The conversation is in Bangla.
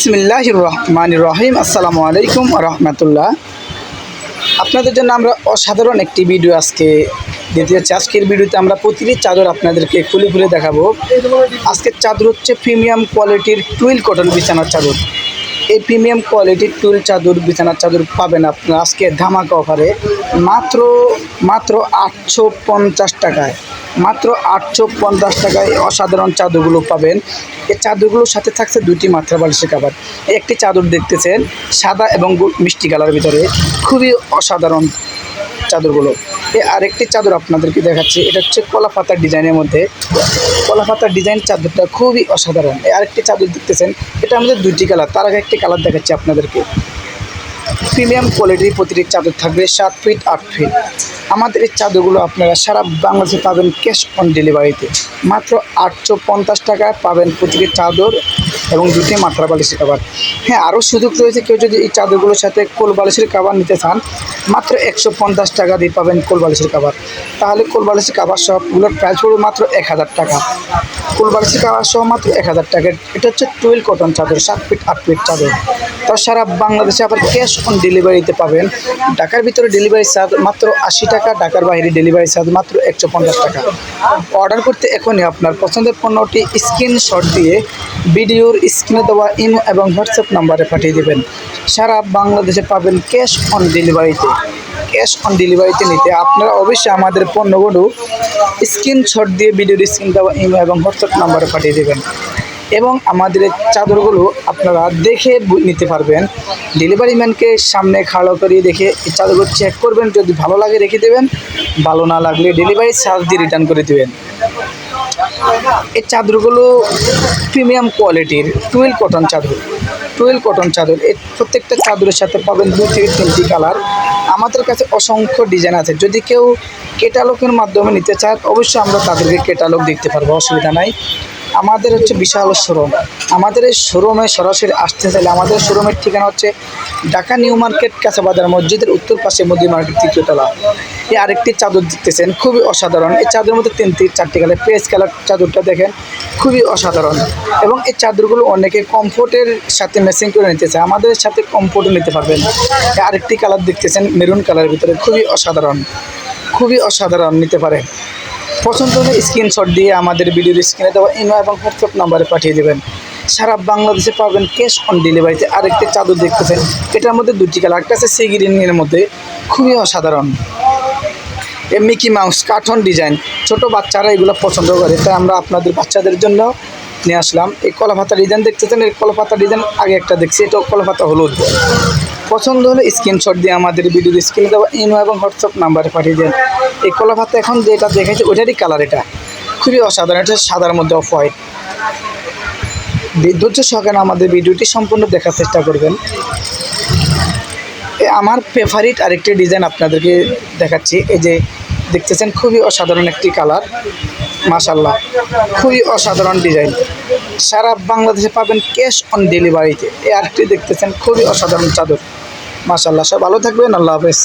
বিসমিল্লাহ রহমান রহিম আসসালামু আলাইকুম রহমতুল্লাহ। আপনাদের জন্য আমরা অসাধারণ একটি ভিডিও আজকে দিতে যাচ্ছি। আজকের ভিডিওতে আমরা প্রতিটি চাদর আপনাদেরকে খুলে খুলে দেখাবো। আজকের চাদর হচ্ছে প্রিমিয়াম কোয়ালিটির টুইল কটন বিছানার চাদর। এই প্রিমিয়াম কোয়ালিটির টুইল চাদর, বিছানার চাদর পাবেন আপনারা আজকে ধামাকা অফারে। মাত্র মাত্র আটশো পঞ্চাশ টাকায়। মাত্র আটশো পঞ্চাশ টাকায় অসাধারণ চাদরগুলো পাবেন। এই চাদরগুলোর সাথে থাকছে দুটি মাত্রা বালিশের কাবার একটি চাদর দেখতেছেন, সাদা এবং মিষ্টি কালার ভিতরে। খুবই অসাধারণ চাদরগুলো। এ আরেকটি চাদর আপনাদেরকে দেখাচ্ছি, এটা হচ্ছে কলা পাতার ডিজাইনের মধ্যে। কলা পাতার ডিজাইন চাদরটা খুবই অসাধারণ। এই আরেকটি চাদর দেখতেছেন, এটা আমাদের দুইটি কালার। তার আগে একটি কালার দেখাচ্ছি আপনাদেরকে। প্রিমিয়াম কোয়ালিটির প্রতিটি চাদর থাকবে সাত ফিট, আট ফিট। আমাদের এই চাদরগুলো আপনারা সারা বাংলাদেশে পাবেন ক্যাশ অন ডেলিভারিতে মাত্র আটশো পঞ্চাশ টাকায় পাবেন প্রতিটি চাদর এবং দুটি মাত্রা বালিশের কাবার হ্যাঁ আরও সুযোগ রয়েছে, কেউ যদি এই চাদরগুলোর সাথে কোল বালিশের কাবার নিতে চান, মাত্র একশো পঞ্চাশ টাকা দিয়ে পাবেন কোল বালিশের কাবার তাহলে কোল বালিশের কাবার সবগুলোর প্রাইস পড়বে মাত্র এক হাজার টাকা। কোল বালিশের কাবার সহ মাত্র এক হাজার টাকা। এটা হচ্ছে টুয়েল কটন চাদর, সাত ফিট আট ফিট চাদর। তো সারা বাংলাদেশে আবার ক্যাশ অন ডেলিভারিতে পাবেন। ঢাকার ভিতরে ডেলিভারি চার্জ মাত্র আশি টাকা ঢাকার বাইরে ডেলিভারি চার্জ মাত্র একশো পঞ্চাশ টাকা। অর্ডার করতে এখনই আপনার পছন্দের পণ্যটি স্ক্রিনশট দিয়ে ভিডিওর স্ক্রিনে দেওয়া ইমো এবং হোয়াটসঅ্যাপ নাম্বারে পাঠিয়ে দেবেন। সারা বাংলাদেশে পাবেন ক্যাশ অন ডেলিভারিতে ক্যাশ অন ডেলিভারিতে নিতে আপনারা অবশ্যই আমাদের পণ্যগুলো স্ক্রিনশট দিয়ে ভিডিওর স্ক্রিন দেওয়া ইমো এবং হোয়াটসঅ্যাপ নাম্বারে পাঠিয়ে দেবেন। এবং আমাদের চাদরগুলো আপনারা দেখে নিতে পারবেন। ডেলিভারি ম্যানকে সামনে খাড়ো করিয়ে দেখে এই চাদরগুলো চেক করবেন। যদি ভালো লাগে রেখে দেবেন, ভালো না লাগলে ডেলিভারি চার্জ দিয়ে রিটার্ন করে দেবেন। এই চাদরগুলো প্রিমিয়াম কোয়ালিটির টুয়েল কটন চাদর। টুয়েল কটন চাদর। এর প্রত্যেকটা চাদরের সাথে পাবেন দু থেকে তিনটি কালার আমাদের কাছে অসংখ্য ডিজাইন আছে। যদি কেউ কেটালগের মাধ্যমে নিতে চায়, অবশ্যই আমরা তাদেরকে কেটালগ দেখতে পারব, অসুবিধা নাই। আমাদের হচ্ছে বিশাল শোরুম আমাদের এই শোরুমে সরাসরি আসতে চাইলে আমাদের শোরুমের ঠিকানা হচ্ছে ঢাকা নিউ মার্কেট কাঁচাবাজার মসজিদের উত্তর পাশে মোদি মার্কেট তৃতীয়তলা এই আরেকটি চাদর দেখতেছেন, খুবই অসাধারণ। এই চাদরের মধ্যে তিনটি চারটি কালার পেস কালার চাদরটা দেখেন, খুবই অসাধারণ। এবং এই চাদরগুলো অনেকে কমফোর্টের সাথে ম্যাচিং করে নিতে চায়, আমাদের সাথে কমফোর্টও নিতে পারবেন। আরেকটি কালার দেখতেছেন, মেরুন কালারের ভিতরে, খুবই অসাধারণ। খুবই অসাধারণ, নিতে পারে। পছন্দ হলে স্ক্রিনশট দিয়ে আমাদের ভিডিওর স্ক্রিনে দেওয়া ইমো এবং হোয়াটসঅ্যাপ নাম্বারে পাঠিয়ে দেবেন। সারা বাংলাদেশে পাবেন ক্যাশ অন ডেলিভারিতে আরেকটি চাদর দেখতেছেন। এটার মধ্যে দুটি কালার একটা আছে সি গ্রিনের মধ্যে। খুবই অসাধারণ। এ মিকি মাউস কার্টন ডিজাইন ছোট বাচ্চারা এগুলো পছন্দ করে, তাই আমরা আপনাদের বাচ্চাদের জন্য নিয়ে আসলাম। এই কলাপাতা ডিজাইন দেখতেছেন? এই কলাপাতা ডিজাইন আগে একটা দেখছি। এটা কলাপাতা হলুদ। পছন্দ হলে স্ক্রিনশট দিয়ে আমাদের ভিডিওর স্ক্রিনে দেওয়া ইমো এবং হোয়াটসঅ্যাপ নাম্বারে পাঠিয়ে দেন। এই কলাপাতা এখন যেটা দেখেছি ওটারই কালার এটা। খুবই অসাধারণ। এটা সাদার মধ্যে অফ হোয়াইট ধৈর্য সহকারে আমাদের ভিডিওটি সম্পূর্ণ দেখার চেষ্টা করবেন। আমার ফেভারিট আরেকটি ডিজাইন আপনাদেরকে দেখাচ্ছি। এই যে দেখতেছেন, খুবই অসাধারণ একটি কালার মাশাল্লাহ খুবই অসাধারণ ডিজাইন। সারা বাংলাদেশে পাবেন ক্যাশ অন ডেলিভারিতে। এই আর্টটি দেখতেছেন, খুবই অসাধারণ চাদর। মাসাল্লাহ সব ভালো থাকবেন, আল্লাহ হাফেজ।